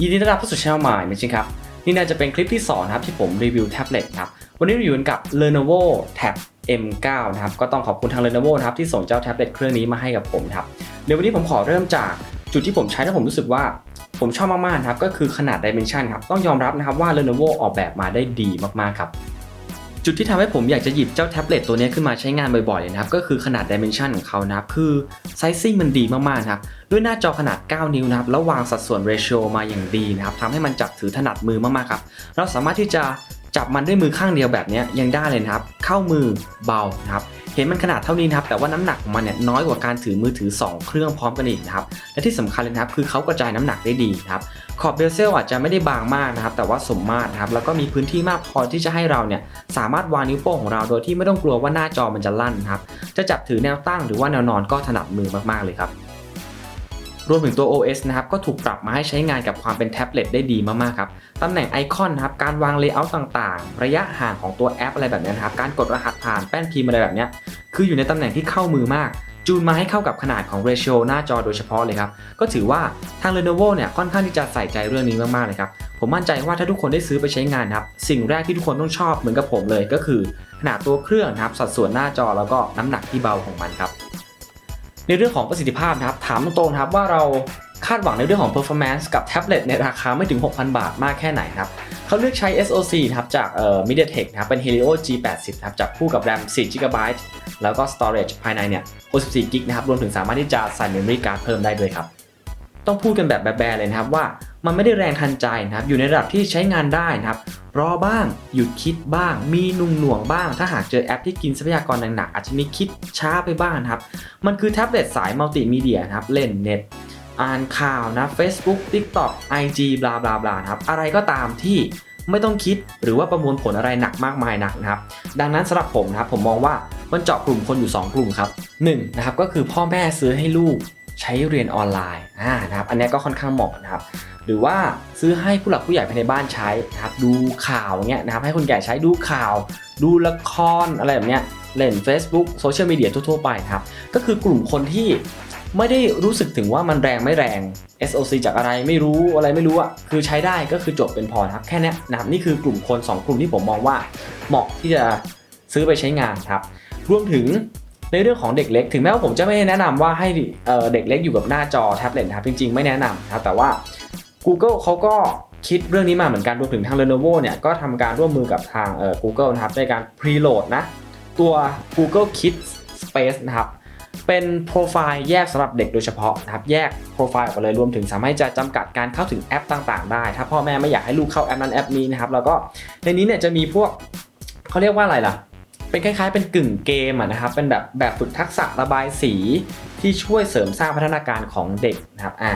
ยินดีต้อนรับเข้าสู่ช่องใหม่ไม่ใช่ครับ นี่น่าจะเป็นคลิปที่2นะครับที่ผมรีวิวแท็บเล็ตครับ วันนี้เราอยู่กันกับ Lenovo Tab M9 นะครับ ก็ต้องขอบคุณทาง Lenovo นะครับที่ส่งเจ้าแท็บเล็ตเครื่องนี้มาให้กับผมครับเดี๋ยววันนี้ผมขอเริ่มจากจุดที่ผมใช้แล้วผมรู้สึกว่าผมชอบมากๆนะครับก็คือขนาด Dimension ครับต้องยอมรับนะครับว่า Lenovo ออกแบบมาได้ดีมากๆครับ จุดที่ทำให้ผมอยากจะหยิบเจ้าแท็บเล็ตตัวนี้ขึ้นมาใช้งานบ่อยๆเลยนะครับก็คือขนาด Dimension ของเขานะครับคือไซซิ่งมันดีมากๆนะครับด้วยหน้าจอขนาด 9 นิ้วนะครับแล้ววางสัดส่วนเรโ i o มาอย่างดีนะครับทำให้มันจับถือถนัดมือมากๆครับเราสามารถที่จะจับมันด้วยมือข้างเดียวแบบนี้ยังได้เลยนะครับ เข้ามือเบานะครับเห็นมันขนาดเท่านี้นะครับแต่ว่าน้ำหนักของมันเนี่ยน้อยกว่าการถือมือถือ 2 เครื่องพร้อมกันอีกนะครับและที่สำคัญเลยนะครับคือเขากระจายน้ำหนักได้ดีนะครับ ขอบเบลเซลอาจจะไม่ได้บางมากนะครับ แต่ว่าสมมาตรนะครับ แล้วก็มีพื้นที่มากพอที่จะให้เราเนี่ยสามารถวางนิ้วโป้งของเราโดยที่ไม่ต้องกลัวว่าหน้าจอมันจะลั่นครับ จะจับถือแนวตั้งหรือว่าแนวนอนก็ถนัดมือมากๆเลยครับ รวมถึงตัว OS นะครับก็ถูกปรับมาให้ใช้งานกับความเป็นแท็บเล็ตได้ดีมากๆครับ ตำแหน่งไอคอนนะครับการวางเลเยอร์ต่างๆ ระยะห่างของตัวแอปอะไรแบบนี้นครับ การกดรหัสผ่านแป้นพิมพ์อะไรแบบนี้คืออยู่ในตำแหน่งที่เข้ามือมาก จูนมาให้เข้ากับขนาดของเร i o หน้าจอโดยเฉพาะเลยครับ ก็ถือว่าทาง Lenovo เนี่ยค่อนข้างที่จะใส่ใจเรื่องนี้มากๆเลยครับ ผมมั่นใจว่าถ้าทุกคนได้ซื้อไปใช้งานครับ สิ่งแรกที่ทุกคนต้องชอบเหมือนกับผมเลยก็คือ ขนาดตัวเครื่องนะครับสัดส่วนหน้าจอแล้วก็น้ำหนักที่เบาของมันครับ ในเรื่องของประสิทธิภาพนะครับถามตรงๆครับว่าเราคาดหวังในเรื่องของ performance กับแท็บเล็ตในราคาไม่ถึง 6,000 บาทมากแค่ไหนครับ เขาเลือกใช้ SoC นะครับจากเอ่อ MediaTek นะครับเป็น Helio G80 นะครับจับคู่กับ RAM 4 GB แล้วก็ storage ภายในเนี่ย64 GB นะครับรวมถึงสามารถที่จะใส่ memory card เพิ่มได้ด้วยครับ ต้องพูดกันแบบแบๆเลยนะครับว่ามันไม่ได้แรงทันใจนะครับอยู่ในระดับที่ใช้งานได้นะครับรอบ้างหยุดคิดบ้าง มีนุ่งหน่วงบ้าง ถ้าหากเจอแอปที่กินทรัพยากรหนักๆอาจจะมีคิดช้าไปบ้างนะครับ มันคือแท็บเล็ตสายมัลติมีเดียนะครับเล่นเน็ต อ่านข่าวนะ Facebook TikTok IG บลาบลาบลาครับ อะไรก็ตามที่ไม่ต้องคิดหรือว่าประมวลผลอะไรหนักมากมายหนักนะครับ ดังนั้นสำหรับผมนะครับผมมองว่ามันเจาะกลุ่มคนอยู่ 2 กลุ่มครับ1นะครับก็คือพ่อแม่ซื้อให้ลูกใช้เรียนออนไลน์อ่านะครับ อันนี้ก็ค่อนข้างเหมาะนะครับ หรือว่าซื้อให้ผู้หลักผู้ใหญ่ภายในบ้านใช้นะครับ ดูข่าวเงี้ยนะครับ ให้คนแก่ใช้ดูข่าว ดูละครอะไรแบบเนี้ยเล่น Facebook โซเชียลมีเดียทั่วๆไปครับ ก็คือกลุ่มคนที่ ไม่ได้รู้สึกถึงว่ามันแรงไม่แรง SOC จากอะไรไม่รู้อะไรไม่รู้อะคือใช้ได้ก็คือจบเป็นพอนะครับแค่นี้นะครับนี่คือกลุ่มคน 2 กลุ่มที่ผมมองว่าเหมาะที่จะซื้อไปใช้งานครับ รวมถึงในเรื่องของเด็กเล็ก ถึงแม้ว่าผมจะไม่แนะนำว่าให้เด็กเล็กอยู่กับหน้าจอแท็บเล็ตนะครับจริงๆ ไม่แนะนำนะครับแต่ว่า Google เขาก็คิดเรื่องนี้มาเหมือนกันรวมถึงทาง Lenovo เนี่ยก็ทำการร่วมมือกับทางเอ่อ Google นะครับในการ preload นะตัว Google Kids Space นะครับ เป็นโปรไฟล์แยกสำหรับเด็กโดยเฉพาะนะครับแยกโปรไฟล์ออกมาเลยรวมถึงสามารถจะจำกัดการเข้าถึงแอปต่างๆ ได้ ถ้าพ่อแม่ไม่อยากให้ลูกเข้าแอปนั้นแอปนี้นะครับแล้วก็ในนี้เนี่ยจะมีพวกเขาเรียกว่าอะไรล่ะ เป็นคล้ายๆ เป็นกึ่งเกมนะครับเป็นแบบแบบฝึกทักษะระบายสีที่ช่วยเสริมสร้างพัฒนาการของเด็กนะครับอ่า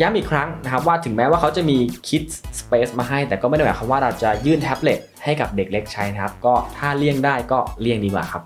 ย้ำอีกครั้งนะครับว่าถึงแม้ว่าเขาจะมี Kids Space มาให้ แต่ก็ไม่ได้หมายความว่าเราจะยื่นแท็บเล็ตให้กับเด็กเล็กใช้นะครับ ก็ถ้าเลี่ยงได้ก็เลี่ยงดีกว่าครับ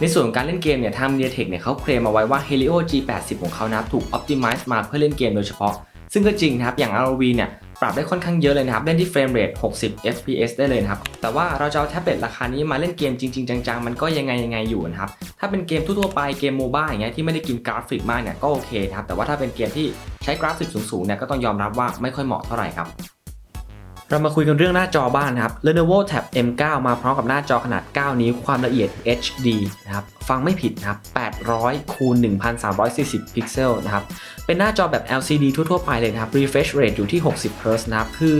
ในส่วนของการเล่นเกมเนี่ยทาง MediaTek เนี่ยเขาเคลมมาไว้ว่า Helio G80 ของเขานะครับถูก Optimize มาเพื่อเล่นเกมโดยเฉพาะ ซึ่งก็จริงนะครับอย่าง ROV เนี่ยปรับได้ค่อนข้างเยอะเลยนะครับ เล่นที่เฟรมเรท60 fps ได้เลยนะครับ แต่ว่าเราจะเอาแท็บเล็ตราคานี้มาเล่นเกมจริง ๆ จังๆ มันก็ยังไงยังไงอยู่นะครับ ถ้าเป็นเกมทั่วๆไปเกมโมบ้าอย่างเงี้ยที่ไม่ได้กินกราฟิกมากเนี่ยก็โอเคนะครับ แต่ว่าถ้าเป็นเกมที่ใช้กราฟิกสูงๆเนี่ยก็ต้องยอมรับว่าไม่ค่อยเหมาะเท่าไหร่ครับ เรามาคุยกันเรื่องหน้าจอบ้างนะครับ Lenovo Tab M9 มาพร้อมกับหน้าจอขนาด 9 นิ้วความละเอียด HD นะครับ ฟังไม่ผิดนะครับ 800คูณ1340 พิกเซลนะครับ เป็นหน้าจอแบบ LCD ทั่วๆไปเลยนะครับ refresh rate อยู่ที่ 60 Hz นะครับ คือ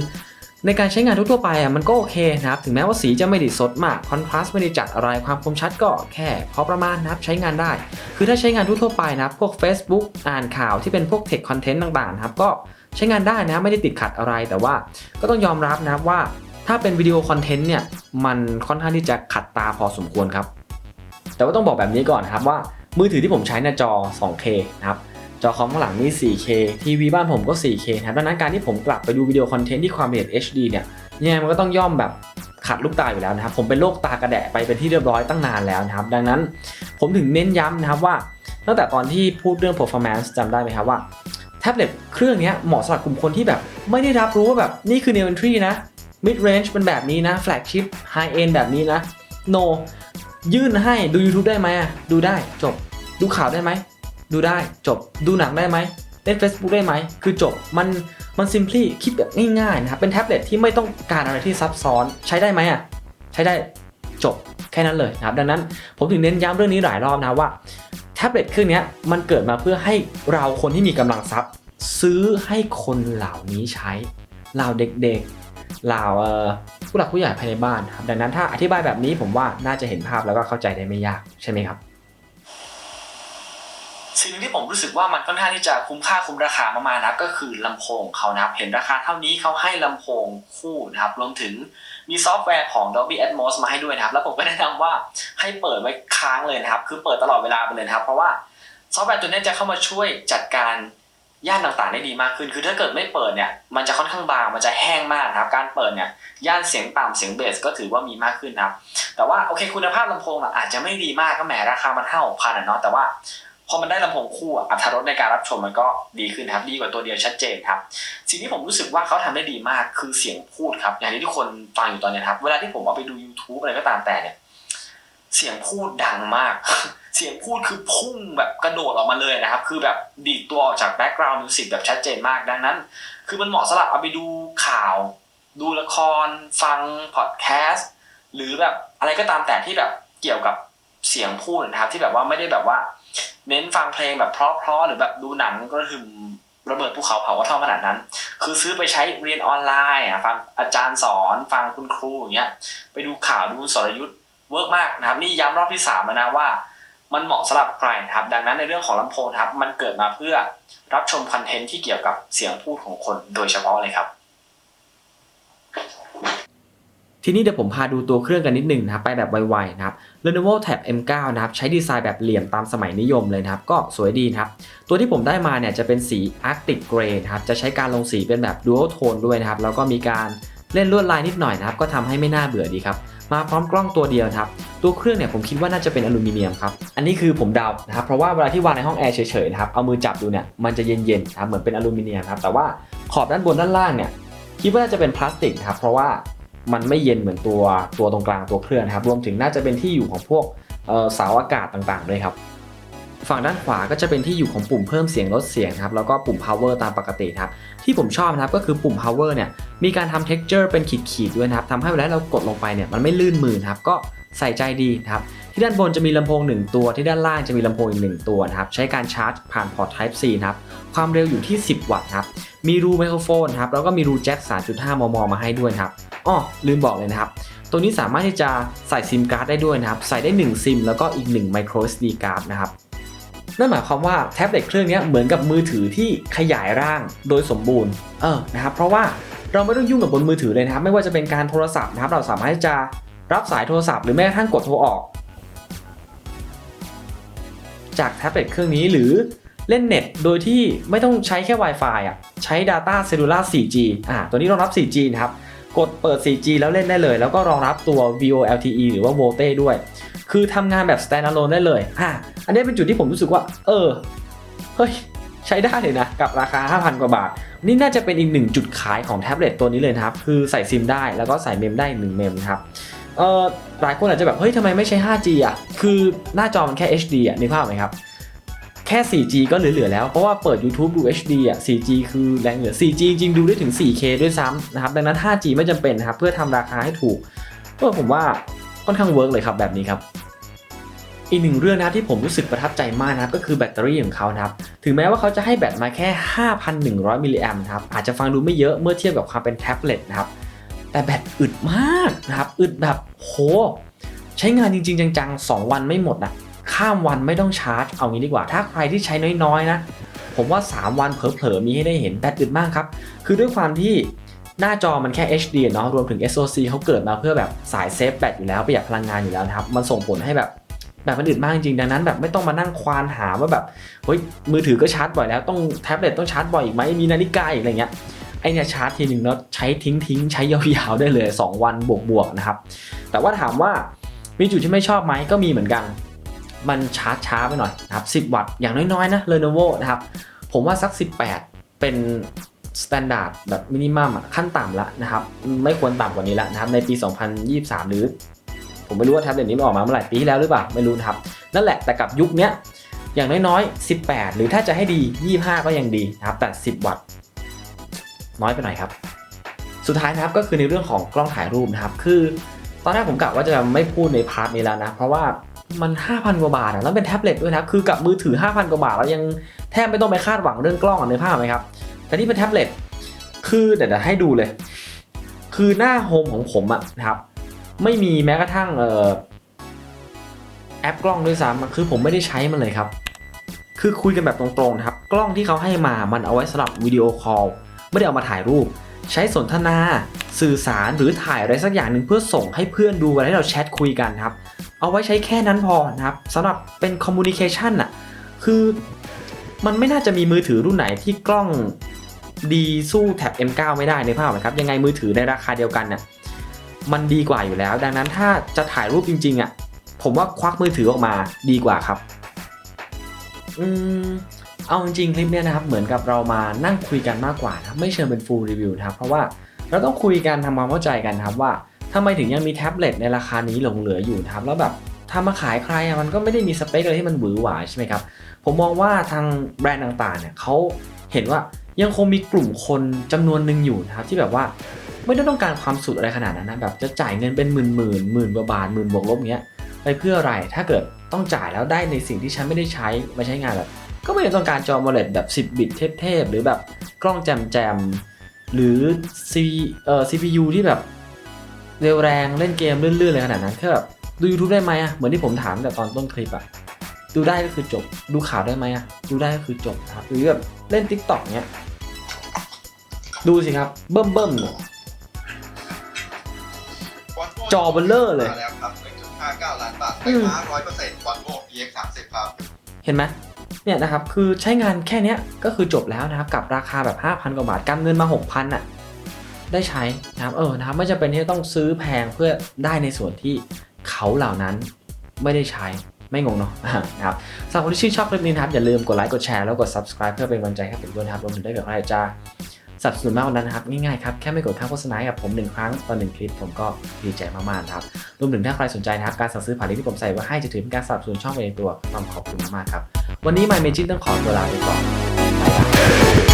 ในการใช้งานทั่วไปอะมันก็โอเคนะครับถึงแม้ว่าสีจะไม่ได้สดมาก contrast ไม่ได้จัดอะไรความคมชัดก็แค่พอประมาณนะครับใช้งานได้ คือถ้าใช้งานทั่วไปนะครับพวก Facebook อ่านข่าวที่เป็นพวก tech content ต่างๆนะครับก็ใช้งานได้นะไม่ได้ติดขัดอะไรแต่ว่า ก็ต้องยอมรับนะครับว่า ถ้าเป็นวิดีโอคอนเทนต์เนี่ยมันค่อนข้างที่จะขัดตาพอสมควรครับ แต่ว่าต้องบอกแบบนี้ก่อนครับว่ามือถือที่ผมใช้ในยจอ 2K นะครับ จอคอมข้างหลังนี่ 4K ทีวีบ้านผมก็ 4K นะดังนั้นการที่ผมกลับไปดูวิดีโอคอนเทนต์ที่ความละเอียด HD เนี่ยยังไงมันก็ต้องย่อมแบบขัดลูกตาอยู่แล้วนะครับ ผมเป็นโรคตากระแดะไปเป็นที่เรียบร้อยตั้งนานแล้วนะครับ ดังนั้นผมถึงเน้นย้ำนะครับว่าตั้งแต่ตอนที่พูดเรื่อง performance จำได้ไหมครับว่าแท็บเล็ตเครื่องนี้เหมาะสำหรับกลุ่มคนที่แบบ ไม่ได้รับรู้ว่าแบบนี่คือ new entry นะ mid range เป็นแบบนี้นะ flagship high end แบบนี้นะ no ยื่นให้ดู YouTube ได้ไหมอะดูได้จบ ดูข่าวได้ไหม ดูได้จบดูหนังได้ไหมเล่น Facebook ได้ไหม คือจบ มันมัน simply คิดแบบง่ายๆนะครับ เป็นแท็บเล็ตที่ไม่ต้องการอะไรที่ซับซ้อนใช้ได้ไหมอะ ใช้ได้จบแค่นั้นเลยนะครับ ดังนั้นผมถึงเน้นย้ำเรื่องนี้หลายรอบนะว่าแท็บเล็ตเครื่องนี้มันเกิดมาเพื่อให้เราคนที่มีกำลังทรัพย์ ซื้อให้คนเหล่านี้ใช้เหล่าเด็กๆเหล่าผู้หลักผู้ใหญ่ภายในบ้านครับดังนั้นถ้าอธิบายแบบนี้ผมว่าน่าจะเห็นภาพแล้วก็เข้าใจได้ไม่ยากใช่ไหมครับ สิ่งที่ผมรู้สึกว่ามันค่อนข้างที่จะคุ้มค่าคุ้มราคามากๆนะก็คือลำโพงเขานะครับเห็นราคาเท่านี้เขาให้ลำโพงคู่นะครับรวมถึงมีซอฟต์แวร์ของ Dolby Atmos มาให้ด้วยนะครับ แล้วผมก็แนะนำว่าให้เปิดไว้ค้างเลยนะครับ คือเปิดตลอดเวลาไปเลยนะครับ เพราะว่าซอฟต์แวร์ตัวนี้จะเข้ามาช่วยจัดการย่านต่างๆได้ดีมากขึ้น คือถ้าเกิดไม่เปิดเนี่ย มันจะค่อนข้างบาง มันจะแห้งมากนะครับ การเปิดเนี่ย ย่านเสียงต่ำเสียงเบสก็ถือว่ามีมากขึ้นนะครับ แต่ว่าโอเคคุณภาพลำโพงอะอาจจะไม่ดีมากก็แหมราคามันห้าหกพันอะเนาะ แต่ว่า พอมันได้ลำโพงคู่อะอรรสในการรับชมมันก็ดีขึ้นครับดีกว่าตัวเดียวชัดเจนครับ สิ่งที่ผมรู้สึกว่าเขาทำได้ดีมากคือเสียงพูดครับ อย่างที่ทุกคนฟังอยู่ตอนนี้ครับ เวลาที่ผมเอาไปดู YouTube อะไรก็ตามแต่เนี่ย เสียงพูดดังมาก เสียงพูดคือพุ่งแบบกระโดดออกมาเลยนะครับ คือแบบดีดตัวออกจากแบ็กกราวด์มิวสิกแบบชัดเจนมากดังนั้น คือมันเหมาะสำหรับเอาไปดูข่าว ดูละคร ฟังพอดแคสต์หรือแบบอะไรก็ตามแต่ที่แบบเกี่ยวกับเสียงพูดนะครับที่แบบว่าไม่ได้แบบว่า เน้นฟังเพลงแบบเพราะๆหรือแบบดูหนังก็ถึงระเบิดภูเขาเผากระท่อมขนาดนั้น คือซื้อไปใช้เรียนออนไลน์อะฟังอาจารย์สอนฟังคุณครูอย่างเงี้ยไปดูข่าวดูสรยุทธ์เวิร์กมากนะครับนี่ย้ำรอบที่สามแล้วนะว่ามันเหมาะสำหรับใครนะครับ ดังนั้นในเรื่องของลำโพงครับ มันเกิดมาเพื่อรับชมคอนเทนต์ที่เกี่ยวกับเสียงพูดของคนโดยเฉพาะเลยครับ ทีนี้เดี๋ยวผมพาดูตัวเครื่องกันนิดหนึ่งนะครับไปแบบไวๆนะครับ Lenovo Tab M9 นะครับใช้ดีไซน์แบบเหลี่ยมตามสมัยนิยมเลยนะครับ ก็สวยดีนะครับ ตัวที่ผมได้มาเนี่ยจะเป็นสี Arctic Grey นะครับ จะใช้การลงสีเป็นแบบ Dual Tone ด้วยนะครับ แล้วก็มีการเล่นลวดลายนิดหน่อยนะครับ ก็ทำให้ไม่น่าเบื่อดีครับ มาพร้อมกล้องตัวเดียวครับ ตัวเครื่องเนี่ยผมคิดว่าน่าจะเป็นอลูมิเนียมครับ อันนี้คือผมเดานะครับ เพราะว่าเวลาที่วางในห้องแอร์เฉยๆนะครับ เอามือจับดูเนี่ยมันจะเย็นๆนะครับเหมือนเป็นอลูมิเนียมครับ แต่ว่าขอบด้านบนด้านล่างเนี่ยคิดว่าน่าจะเป็นพลาสติกครับ เพราะว่า มันไม่เย็นเหมือนตัวตัวตรงกลางตัวเครื่องนะครับ รวมถึงน่าจะเป็นที่อยู่ของพวกเสาอากาศต่างๆด้วยครับ ฝั่งด้านขวาก็จะเป็นที่อยู่ของปุ่มเพิ่มเสียงลดเสียงครับแล้วก็ปุ่ม power ตามปกติครับที่ผมชอบนะครับก็คือปุ่ม power เนี่ยมีการทำ texture เป็นขีดๆด้วยนะครับทำให้เวลาเรากดลงไปเนี่ยมันไม่ลื่นมือนครับก็ใส่ใจดีนะครับ ที่ด้านบนจะมีลำโพง 1 ตัว ที่ด้านล่างจะมีลำโพงอีก 1 ตัวนะครับ ใช้การชาร์จผ่านพอร์ต Type C นะครับ ความเร็วอยู่ที่ 10 วัตต์ครับ มีรูไมโครโฟนครับ แล้วก็มีรูแจ็ค 3.5 มม มาให้ด้วยครับอ้อลืมบอกเลยนะครับ ตัวนี้สามารถที่จะใส่ซิมการ์ดได้ด้วยนะครับ ใส่ได้ 1 ซิม แล้วก็อีก1 micro SD card นะครับนั่นหมายความว่าแท็บเล็ตเครื่องนี้เหมือนกับมือถือที่ขยายร่างโดยสมบูรณ์ เออ นะครับ เพราะว่าเราไม่ต้องยุ่งกับบนมือถือเลยนะครับ ไม่ว่าจะเป็นการโทรศัพท์นะครับ เราสามารถที่จะรับสายโทรศัพท์หรือแม้กระทั่งกดโทรออก จากแท็บเล็ตเครื่องนี้หรือเล่นเน็ตโดยที่ไม่ต้องใช้แค่ Wi-Fi อะใช้ Data Cellular 4G อ่าตัวนี้รองรับ 4G นะครับ กดเปิด 4G แล้วเล่นได้เลย แล้วก็รองรับตัว VoLTE หรือว่า VoLTE ด้วย คือทำงานแบบ standalone ได้เลยอ่าอันนี้เป็นจุดที่ผมรู้สึกว่า เออ เฮ้ย ใช้ได้เลยนะ กับราคา 5,000 กว่าบาท นี่น่าจะเป็นอีกหนึ่งจุดขายของแท็บเล็ตตัวนี้เลยนะครับ คือใส่ซิมได้แล้วก็ใส่เมมได้หนึ่งเมมนะครับ เออหลายคนอาจจะแบบ เฮ้ยทำไมไม่ใช้ 5G อะ คือหน้าจอมันแค่ HD อะนึกภาพไหมครับ แค่ 4G ก็เหลือๆแล้ว เพราะว่าเปิด YouTube ดู HD อะ 4G คือแรงเหลือ 4G จริงดูได้ถึง 4K ด้วยซ้ำนะครับ ดังนั้น 5G ไม่จำเป็นนะครับ เพื่อทำราคาให้ถูกก็ผมว่าค่อนข้างเวิร์กเลยครับแบบนี้ครับอีกหนึ่งเรื่องนะครับที่ผมรู้สึกประทับใจมากนะครับก็คือแบตเตอรี่ของเขานะครับถึงแม้ว่าเขาจะให้แบตมาแค่ 5,100 มิลลิแอมป์นะครับอาจจะฟังดูไม่เยอะเมื่อเทียบกับความเป็นแท็บเล็ตนะครับ แต่แบตอึดมากนะครับ อึดแบบโห ใช้งานจริง ๆ จังๆ 2 วันไม่หมดอะข้ามวันไม่ต้องชาร์จ เอางี้ดีกว่า ถ้าใครที่ใช้น้อยๆ นะ ผมว่า 3 วันเผลอๆ มีให้ได้เห็นแบตอึดมากครับ คือด้วยความที่หน้าจอมันแค่ HD เนาะรวมถึง SoC เขาเกิดมาเพื่อแบบสายเซฟแบตอยู่แล้วประหยัดพลังงานอยู่แล้วนะครับ มันส่งผลให้แบบแบบมันอึดมากจริงดังนั้นแบบไม่ต้องมานั่งควานหาว่าแบบเฮ้ยมือถือก็ชาร์จบ่อยแล้วต้องแท็บเล็ตต้องชาร์จบ่อยอีกไหมมีนาฬิกาอีกอะไรเงี้ย ไอเนี่ยชาร์จทีหนึ่งแล้วใช้ทิ้งทิ้งใช้ยาวๆได้เลย 2 วันบวกๆนะครับ แต่ว่าถามว่ามีจุดที่ไม่ชอบไหมก็มีเหมือนกัน มันชาร์จช้าไปหน่อยนะครับ10 วัตต์อย่างน้อยๆนะ Lenovo นะครับ ผมว่าสัก 18 เป็นสแตนดาร์ดแบบมินิมัมขั้นต่ำละนะครับ ไม่ควรต่ำกว่านี้ละนะครับ ในปี 2023 หรือ ผมไม่รู้ว่าแท็บเล็ตนี้มันออกมาเมื่อไหร่ปีที่แล้วหรือเปล่าไม่รู้นะครับ นั่นแหละแต่กับยุคนี้อย่างน้อยๆ 18 หรือถ้าจะให้ดี 25 ก็ยังดีนะครับแต่ 10 วัตต์ น้อยไปหน่อยครับ สุดท้ายนะครับก็คือในเรื่องของกล้องถ่ายรูปนะครับ คือตอนแรกผมกะว่าจะไม่พูดในพาร์ทนี้แล้วนะ เพราะว่ามัน 5,000 กว่าบาทอะแล้วเป็นแท็บเล็ตด้วยนะคือกับมือถือ 5,000 กว่าบาทแล้วยังแทบไม่ต้องไปคาดหวังเรื่องกล้องอในภาพไหมครับ แต่นี่เป็นแท็บเล็ตคือเดี๋ยวให้ดูเลย คือหน้าโฮมของผมอะนะครับ ไม่มีแม้กระทั่งเออแอปกล้องด้วยซ้ำคือผมไม่ได้ใช้มันเลยครับ คือคุยกันแบบตรงๆนะครับ กล้องที่เขาให้มามันเอาไว้สำหรับวิดีโอคอล ไม่ได้เอามาถ่ายรูป ใช้สนทนาสื่อสารหรือถ่ายอะไรสักอย่างหนึ่งเพื่อส่งให้เพื่อนดูเวลาที่เราแชทคุยกันครับ เอาไว้ใช้แค่นั้นพอนะครับสำหรับเป็นคอมมูนิเคชันอะคือมันไม่น่าจะมีมือถือรุ่นไหนที่กล้องดีสู้แท็บ M9 ไม่ได้ในภาพนะครับ ยังไงมือถือในราคาเดียวกันน่ะมันดีกว่าอยู่แล้ว ดังนั้นถ้าจะถ่ายรูปจริง ๆอะผมว่าควักมือถือออกมาดีกว่าครับ อืม เอาจริงคลิปเนี้ยนะครับเหมือนกับเรามานั่งคุยกันมากกว่านะไม่เชิงเป็น full review นะครับเพราะว่าเราต้องคุยกันทำความเข้าใจกันครับว่าทำไมถึงยังมีแท็บเล็ตในราคานี้หลงเหลืออยู่นะครับแล้วแบบทำมาขายใครอะมันก็ไม่ได้มีสเปคอะไรที่มันหวือหวาใช่ไหมครับผมมองว่าทางแบรนด์ต่างๆเนี่ยเขาเห็นว่ายังคงมีกลุ่มคนจำนวนหนึ่งอยู่นะครับที่แบบว่าไม่ได้ต้องการความสุดอะไรขนาดนั้นนะแบบจะจ่ายเงินเป็นหมื่นหมื่นหมื่นกว่าบาทหมื่นบวกลบเงี้ยไปเพื่ออะไรถ้าเกิดต้องจ่ายแล้วได้ในสิ่งที่ฉันไม่ได้ใช้มาใช้งานแบบ ก็ไม่ได้ต้องการจอ AMOLED แบบ 10 บิตเทพๆหรือแบบกล้องแจมๆหรือ C เอ่อ CPU ที่แบบเร็วแรงเล่นเกมลื่นๆเลยขนาดนั้นแค่แบบดู YouTube ได้ไหมอะเหมือนที่ผมถามแต่ตอนต้นคลิปอะดูได้ก็คือจบ ดูข่าวได้ไหมอะดูได้ก็คือจบนะครับหรือแบบเล่น TikTok เนี้ยดูสิครับ เบิ่มเบิ่มๆเนี่ยจอเบลเลอร์เลยมาแล้วครับ1.59ล้านบาทไฟอืมฟ้า100% Volvo EX 30ครับ เห็นไหม เนี่ยนะครับคือใช้งานแค่เนี้ยก็คือจบแล้วนะครับกับราคาแบบ 5,000 กว่าบาทกำเงินมา 6,000อะได้ใช้นะครับเออนะครับไม่จำเป็นที่จะต้องซื้อแพงเพื่อได้ในส่วนที่เขาเหล่านั้นไม่ได้ใช้ไม่งงเนาะนะครับสำหรับคนที่ชื่นชอบคลิปนี้นะครับ อย่าลืมกดไลค์กดแชร์แล้วกด subscribe เพื่อเป็นกำลังใจให้ผมด้วยนะครับรวมถึงได้เกิดอะไรจะสับสนุนมากกว่านั้นนะครับ ง่ายๆครับ แค่ไม่กดค่าโฆษณากับผมหนึ่งครั้งต่อหนึ่งคลิปผมก็ดีใจมากๆนะครับรวมถึงถ้าใครสนใจนะครับ การสั่งซื้อผ่านลิงก์ที่ผมใส่ไว้ให้จะถือเป็นการสนับสนุนช่องไปในตัวต้องขอบคุณมากๆครับ วันนี้ My Magic ต้องขอตัวลาไปก่อนบ๊ายบาย